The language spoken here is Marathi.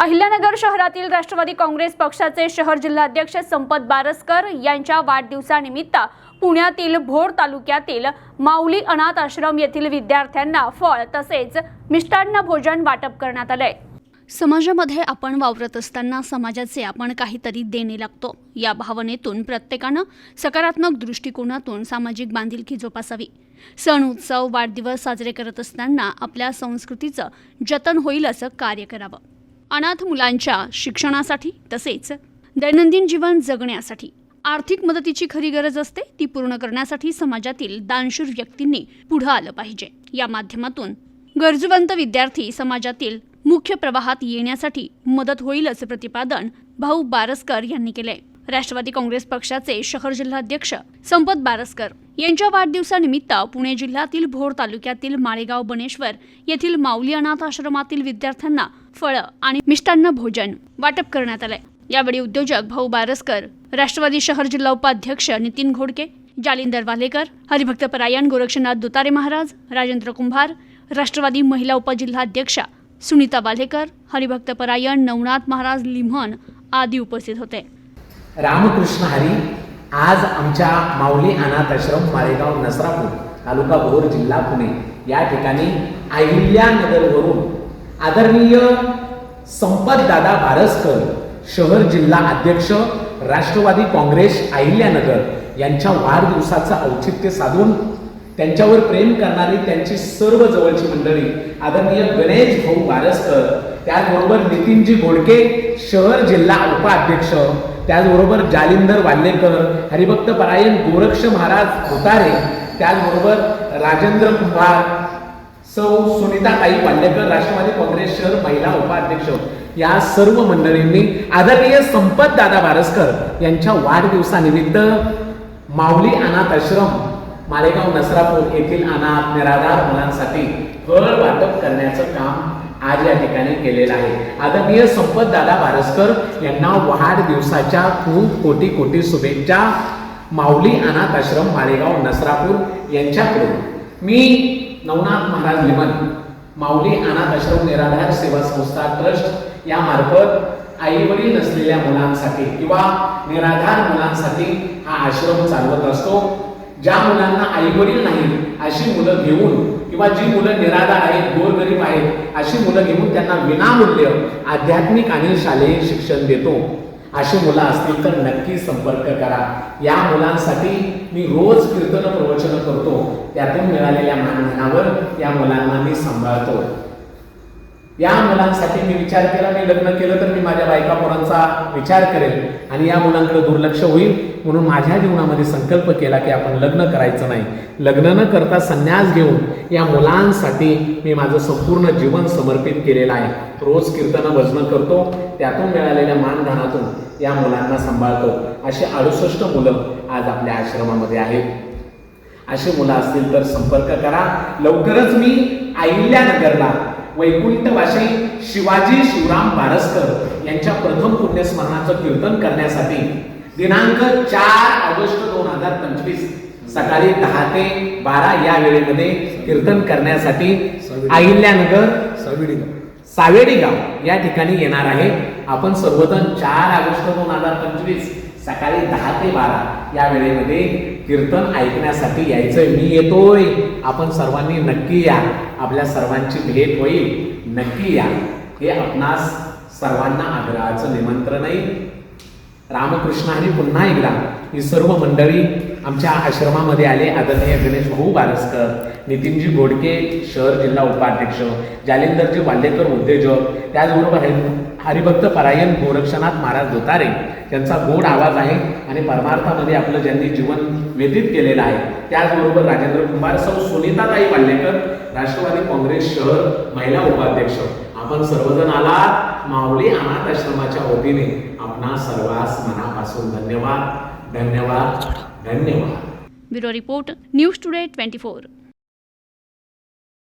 अहिल्यानगर शहरातील राष्ट्रवादी काँग्रेस पक्षाचे शहर जिल्हाध्यक्ष संपत बारसकर यांच्या वाढदिवसानिमित्त पुण्यातील भोर तालुक्यातील माऊली अनाथ आश्रम येथील विद्यार्थ्यांना फळ तसेच मिष्टान्न भोजन वाटप करण्यात आले समाजामध्ये आपण वावरत असताना समाजाचे आपण काहीतरी देणे लागतो. या भावनेतून प्रत्येकानं सकारात्मक दृष्टिकोनातून सामाजिक बांधिलकी जोपासावी. सण उत्सव वाढदिवस साजरे करत असताना आपल्या संस्कृतीचं जतन होईल असं कार्य करावं. अनाथ मुलांच्या शिक्षणासाठी तसेच दैनंदिन जीवन जगण्यासाठी. आर्थिक मदतीची खरी गरज असते ती पूर्ण करण्यासाठी समाजातील दानशूर व्यक्तींनी पुढं आलं पाहिजे. या माध्यमातून गरजवंत विद्यार्थी समाजातील मुख्य प्रवाहात येण्यासाठी मदत होईल असं प्रतिपादन भाऊ बारसकर यांनी केलंय. राष्ट्रवादी काँग्रेस पक्षाचे शहर जिल्हाध्यक्ष संपत बारसकर यांच्या वाढदिवसानिमित्त पुणे जिल्ह्यातील भोर तालुक्यातील माळेगाव बनेश्वर येथील माऊली अनाथ आश्रमातील विद्यार्थ्यांना फळं आणि मिष्टान्न भोजन वाटप करण्यात आलंय. यावेळी उद्योजक भाऊ बारसकर राष्ट्रवादी शहर जिल्हा उपाध्यक्ष नितीन घोडके जालिंदर वालेकर हरिभक्त परायण गोरक्षनाथ दुतारे महाराज राजेंद्र कुंभार राष्ट्रवादी महिला उपजिल्हाध्यक्षा सुनीता वालेकर हरिभक्त परायण नवनाथ महाराज लिम्हन आदी उपस्थित होते. रामकृष्ण हरी आज आमच्या माऊली अनाथ आश्रम मारेगाव नसरापूर तालुका भोर जिल्हा पुणे. या ठिकाणी अहिल्यानगरवरून आदरणीय संपत दादा शहर जिल्हा अध्यक्ष राष्ट्रवादी काँग्रेस अहिल्यानगर यांच्या वाढदिवसाचं औचित्य साधून त्यांच्यावर प्रेम करणारी त्यांची सर्व जवळची मंडळी आदरणीय गणेश भाऊ भारसकर त्याचबरोबर नितीनजी घोडके शहर जिल्हा उपाध्यक्ष त्याचबरोबर जालिंदर वाल्हेकर हरिभक्त परायण गोरक्ष महाराज होतारे त्याचबरोबर राजेंद्र कुंभार सौ सुनीताताई वाल्हेकर राष्ट्रवादी काँग्रेस शहर महिला उपाध्यक्ष. या सर्व मंडळींनी आदरणीय संपत दादा बारसकर यांच्या वाढदिवसानिमित्त माऊली अनाथ आश्रम मालेगाव नसरापूर येथील अनाथ निराधार मुलांसाठी फळ वाटप करण्याचं काम आज या ठिकाणी केलेला आहे. आदरणीय संपत दादा भारसकर यांना वाढदिवसाच्या खूप कोटी कोटी शुभेच्छा. माऊली अनाथ आश्रम माळेगाव नसरापूर यांच्याकडून. मी नवनाथ महाराज लिमन माऊली अनाथ आश्रम निराधार सेवा संस्था ट्रस्ट यामार्फत आई वडील नसलेल्या मुलांसाठी किंवा निराधार मुलांसाठी हा आश्रम चालवत असतो. ज्या मुलांना आई वडील नाही अशी मुलं घेऊन किंवा जी मुलं निराधार आहेत गोरगरीब आहेत अशी मुलं घेऊन त्यांना विनामूल्य आध्यात्मिक आणि शालेय शिक्षण देतो. अशी मुलं असतील तर नक्की संपर्क करा. या मुलांसाठी मी रोज कीर्तन प्रवचन करतो. त्यातून मिळालेल्या मानधनावर या मुलांना मी सांभाळतो. या मुलांसाठी मी विचार केला मी लग्न केलं तर मी माझ्या बायका पोरांचा विचार करेल. आणि या मुलांकडे दुर्लक्ष होईल म्हणून माझ्या जीवनामध्ये संकल्प केला की आपण लग्न करायचं नाही. लग्न न करता संन्यास घेऊन या मुलांसाठी मी माझं संपूर्ण जीवन समर्पित केलेलं आहे. रोज कीर्तन भजनं करतो. त्यातून मिळालेल्या मानधनातून या मुलांना सांभाळतो. अशी अडुसष्ट मुलं आज आपल्या आश्रमामध्ये आहेत. अशी मुलं असतील तर संपर्क करा. लवकरच मी अहिल्यानगरला वैकुंठवासी शिवाजी शिवराम बारसकर यांच्या प्रथम पुण्यस्मरणाचं कीर्तन करण्यासाठी दिनांक चार ऑगस्ट दोन हजार पंचवीस सकाळी दहा ते बारा या वेळेमध्ये कीर्तन करण्यासाठी अहिल्यानगर सावेडी गाव या ठिकाणी येणार आहे. आपण सर्वजण चार ऑगस्ट दोन हजार पंचवीस सकाळी दहा ते बारा या वेळेमध्ये कीर्तन ऐकण्यासाठी यायचंय. मी येतोय. आपण सर्वांनी नक्की या. आपल्या सर्वांची भेट होईल. नक्की या. हे आपणास सर्वांना आग्रहाचं निमंत्रण आहे रामकृष्णाने पुन्हा एकदा ही सर्व मंडळी आमच्या आश्रमामध्ये आले. आदरणीय गणेश भाऊ बारसकर नितीनजी घोडके शहर जिल्हा उपाध्यक्ष जालिंदरजी वाल्लेकर उद्योजक त्याचबरोबर हरि हरिभक्त परायण गोरक्षनाथ महाराज दोतारे त्यांचा गोड आवाज आहे आणि परमार्थामध्ये आपलं ज्यांनी जीवन व्यतीत केलेलं आहे त्याचबरोबर राजेंद्र कुमार सौ सुनीताताई वाल्लेकर राष्ट्रवादी काँग्रेस शहर महिला उपाध्यक्ष. आपण सर्वजण आलात. माऊली अनाथ आश्रमाच्या वतीने आपणा सर्वांस मनापासून धन्यवाद. धन्यवाद धन्यवाद bureau report news today twenty four